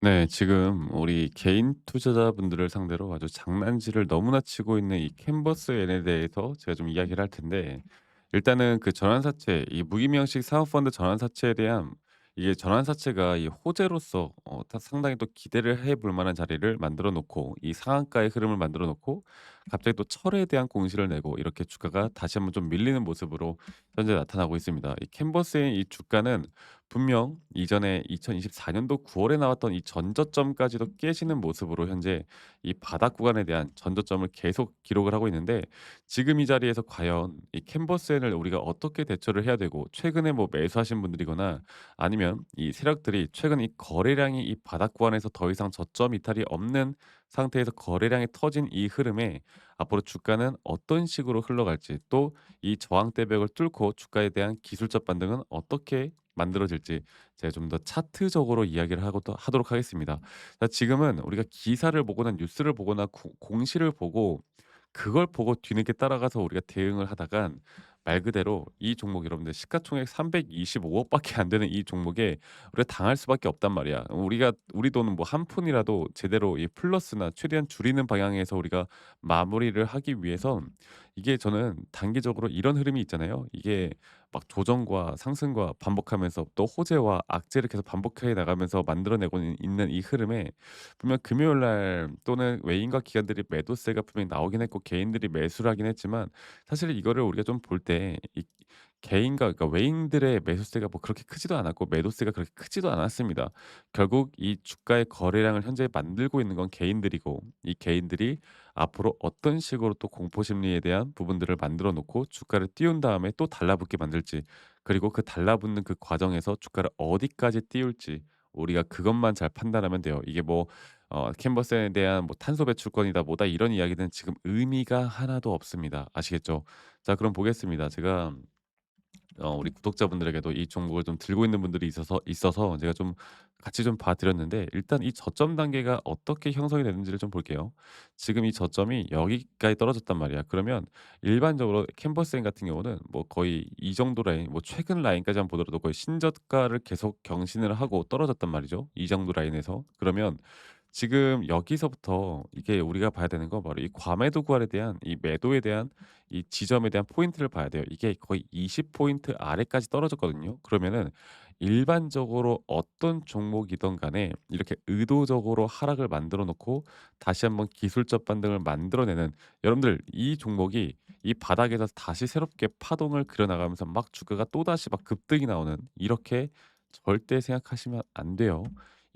네. 지금 우리 개인 투자자분들을 상대로 아주 장난질을 너무나 치고 있는 이 캔버스엔에 대해서 제가 좀 이야기를 할 텐데 일단은 그 전환사채 이 무기명식 사모펀드 전환사채에 대한 이게 전환사채가 이 호재로서 어타 상당히 또 기대를 해볼 만한 자리를 만들어 놓고 이 상한가의 흐름을 만들어 놓고 갑자기 또 철에 대한 공시를 내고 이렇게 주가가 다시 한번 좀 밀리는 모습으로 현재 나타나고 있습니다. 이 캔버스의 이 주가는 분명 이전에 2024 년도 9 월에 나왔던 이 전저점까지도 깨지는 모습으로 현재 이 바닥 구간에 대한 전저점을 계속 기록을 하고 있는데 지금 이 자리에서 과연 이 캔버스엔을 우리가 어떻게 대처를 해야 되고 최근에 뭐 매수하신 분들이거나 아니면 이 세력들이 최근 이 거래량이 이 바닥 구간에서 더 이상 저점 이탈이 없는 상태에서 거래량이 터진 이 흐름에 앞으로 주가는 어떤 식으로 흘러갈지 또 이 저항대벽을 뚫고 주가에 대한 기술적 반등은 어떻게 만들어질지 제가 좀 더 차트적으로 이야기를 하고 또 하도록 하겠습니다. 자 지금은 우리가 기사를 보거나 뉴스를 보거나 고 공시를 보고 그걸 보고 뒤늦게 따라가서 우리가 대응을 하다간 말 그대로 이 종목 여러분들 시가총액 325 억밖에 안 되는 이 종목에 우리가 당할 수밖에 없단 말이야. 우리가 우리 돈은 뭐 한 푼이라도 제대로 이 플러스나 최대한 줄이는 방향에서 우리가 마무리를 하기 위해선 이게 저는 단기적으로 이런 흐름이 있잖아요. 이게 막 조정과 상승과 반복하면서 또 호재와 악재를 계속 반복해 나가면서 만들어내고 있 있는 이 흐름에 분명 금요일 날 또는 외인과 기관들이 매도세가 분명히 나오긴 했고 개인들이 매수를 하긴 했지만 사실 이거를 우리가 좀 볼때이 개인과 그러니까 외인들의 매수세가 뭐 그렇게 크지도 않았고 매도세가 그렇게 크지도 않았습니다. 결국 이 주가의 거래량을 현재 만들고 있는 건 개인들이고 이 개인들이 앞으로 어떤 식으로 또 공포 심리에 대한 부분들을 만들어 놓고 주가를 띄운 다음에 또 달라붙게 만들지 그리고 그 달라붙는 그 과정에서 주가를 어디까지 띄울지 우리가 그것만 잘 판단하면 돼요. 이게 뭐 어 캔버스에 대한 뭐 탄소 배출권이다 뭐다 이런 이야기는 지금 의미가 하나도 없습니다. 아시겠죠? 자 그럼 보겠습니다. 제가 어 우리 구독자분들에게도 이 종목을 좀 들고 있는 분들이 있어서 있어서 제가 좀 같이 좀 봐 드렸는데 일단 이 저점 단계가 어떻게 형성이 되는지를 좀 볼게요. 지금 이 저점이 여기까지 떨어졌단 말이야. 그러면 일반적으로 캔버스인 같은 경우는 뭐 거의 이 정도 라인 뭐 최근 라인까지만 보더라도 거의 신저가를 계속 경신을 하고 떨어졌단 말이죠. 이 정도 라인에서. 그러면 지금 여기서부터 이게 우리가 봐야 되는 건 바로 이 과매도 구간에 대한 이 매도에 대한 이 지점에 대한 포인트를 봐야 돼요. 이게 거의 20 포인트 아래까지 떨어졌거든요. 그러면은 일반적으로 어떤 종목이든 간에 이렇게 의도적으로 하락을 만들어 놓고 다시 한번 기술적 반등을 만들어내는 여러분들 이 종목이 이 바닥에서 다시 새롭게 파동을 그려 나가면서 막 주가가 또다시 막 급등이 나오는 이렇게 절대 생각하시면 안 돼요.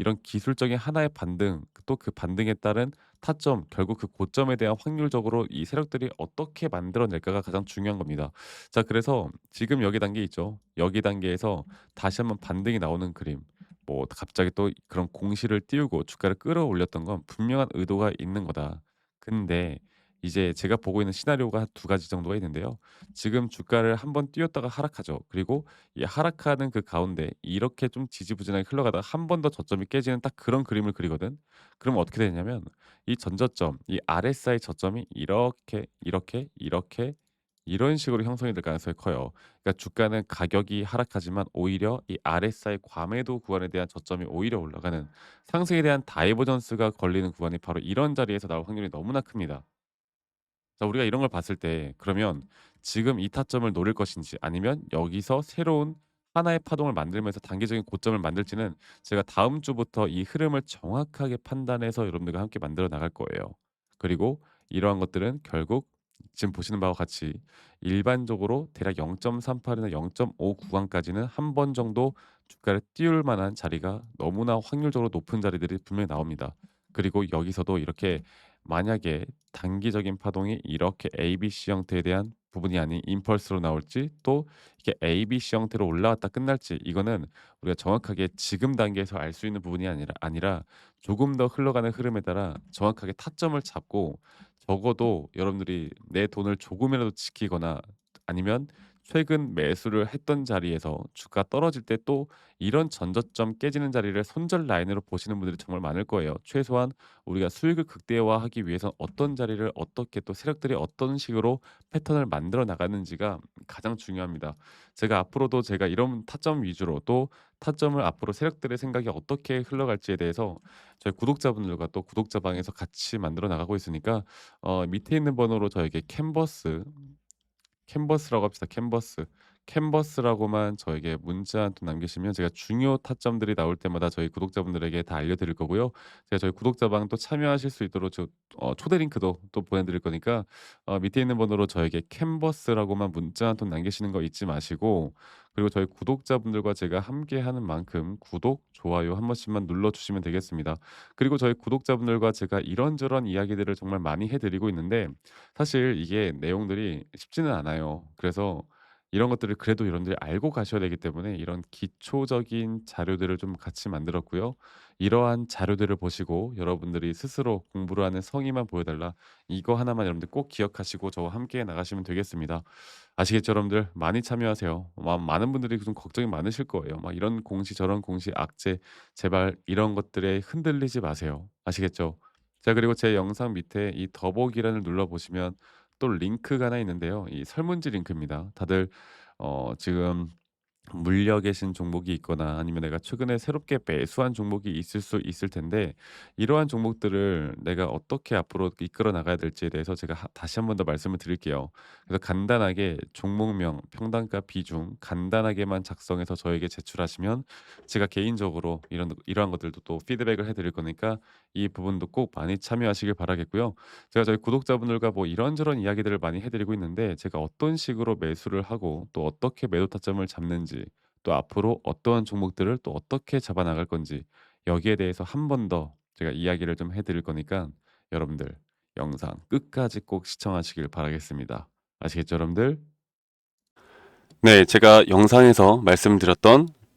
이런 기술적인 하나의 반등 또 그 반등에 따른 타점 결국 그 고점에 대한 확률적으로 이 세력들이 어떻게 만들어낼까가 가장 중요한 겁니다. 자 그래서 지금 여기 단계 있죠. 여기 단계에서 다시 한번 반등이 나오는 그림 뭐 갑자기 또 그런 공시를 띄우고 주가를 끌어올렸던 건 분명한 의도가 있는 거다. 근데 이제 제가 보고 있는 시나리오가 두 가지 정도가 있는데요. 지금 주가를 한번 띄웠다가 하락하죠. 그리고 이 하락하는 그 가운데 이렇게 좀 지지부진하게 흘러가다가 한 번 더 저점이 깨지는 딱 그런 그림을 그리거든. 그러면 어떻게 되냐면 이 전저점, 이 RSI 저점이 이렇게, 이렇게, 이렇게 이런 식으로 형성이 될 가능성이 커요. 그러니까 주가는 가격이 하락하지만 오히려 이 RSI 과매도 구간에 대한 저점이 오히려 올라가는 상승에 대한 다이버전스가 걸리는 구간이 바로 이런 자리에서 나올 확률이 너무나 큽니다. 자 우리가 이런 걸 봤을 때 그러면 지금 이 타점을 노릴 것인지 아니면 여기서 새로운 하나의 파동을 만들면서 단기적인 고점을 만들지는 제가 다음 주부터 이 흐름을 정확하게 판단해서 여러분들과 함께 만들어 나갈 거예요. 그리고 이러한 것들은 결국 지금 보시는 바와 같이 일반적으로 대략 0.38이나 0.5 구간까지는 한 번 정도 주가를 띄울 만한 자리가 너무나 확률적으로 높은 자리들이 분명히 나옵니다. 그리고 여기서도 이렇게 만약에 단기적인 파동이 이렇게 ABC 형태에 대한 부분이 아닌 임펄스로 나올지 또 이게 ABC 형태로 올라왔다 끝날지 이거는 우리가 정확하게 지금 단계에서 알 수 있는 부분이 아니라 아니라 조금 더 흘러가는 흐름에 따라 정확하게 타점을 잡고 적어도 여러분들이 내 돈을 조금이라도 지키거나 아니면 최근 매수를 했던 자리에서 주가 떨어질 때 또 이런 전저점 깨지는 자리를 손절 라인으로 보시는 분들이 정말 많을 거예요. 최소한 우리가 수익을 극대화하기 위해서 어떤 자리를 어떻게 또 세력들이 어떤 식으로 패턴을 만들어 나가는지가 가장 중요합니다. 제가 앞으로도 제가 이런 타점 위주로 또 타점을 앞으로 세력들의 생각이 어떻게 흘러갈지에 대해서 저희 구독자분들과 또 구독자방에서 같이 만들어 나가고 있으니까 어 밑에 있는 번호로 저에게 캔버스 캔버스라고 합시다. 캔버스. 캔버스라고만 저에게 문자 한 통 남기시면 제가 중요 타점들이 나올 때마다 저희 구독자분들에게 다 알려드릴 거고요. 제가 저희 구독자방 또 참여하실 수 있도록 저, 어, 초대 링크도 또 보내드릴 거니까 어, 밑에 있는 번호로 저에게 캔버스라고만 문자 한 통 남기시는 거 잊지 마시고 그리고 저희 구독자분들과 제가 함께 하는 만큼 구독, 좋아요 한 번씩만 눌러주시면 되겠습니다. 그리고 저희 구독자분들과 제가 이런저런 이야기들을 정말 많이 해드리고 있는데 사실 이게 내용들이 쉽지는 않아요. 그래서 이런 것들을 그래도 여러분들이 알고 가셔야 되기 때문에 이런 기초적인 자료들을 좀 같이 만들었고요. 이러한 자료들을 보시고 여러분들이 스스로 공부를 하는 성의만 보여달라. 이거 하나만 여러분들 꼭 기억하시고 저와 함께 나가시면 되겠습니다. 아시겠죠, 여러분들? 많이 참여하세요. 마- 많은 분들이 좀 걱정이 많으실 거예요. 막 이런 공시 저런 공시 악재 제발 이런 것들에 흔들리지 마세요. 아시겠죠? 자, 그리고 제 영상 밑에 이 더보기란을 눌러 보시면 또 링크가 하나 있는데요. 이 설문지 링크입니다. 다들 어 지금 물려 계 신 종목이 있거나 아니면 내가 최근에 새롭게 매수한 종목이 있을 수 있을 텐데 이러한 종목들을 내가 어떻게 앞으로 이끌어 나가야 될지에 대해서 제가 하- 다시 한 번 더 말씀을 드릴게요. 그래서 간단하게 종목명, 평단가 비중 간단하게만 작성해서 저에게 제출하시면 제가 개인적으로 이런 이러한 것들도 또 피드백을 해드릴 거니까 이 부분도 꼭 많이 참여하시길 바라겠고요. 제가 저희 구독자분들과 뭐 이런저런 이야기들을 많이 해드리고 있는데 제가 어떤 식으로 매수를 하고 또 어떻게 매도 타점을 잡는지 또 앞으로 어떠한 종목들을 또 어떻게 잡아 나갈 건지 여기에 대해서 한 번 더 제가 이야기를 좀 해드릴 거니까 여러분들 영상 끝까지 꼭 시청하시길 바라겠습니다. 아시겠죠, 여러분들? 네, 제가 영상에서 말씀드렸던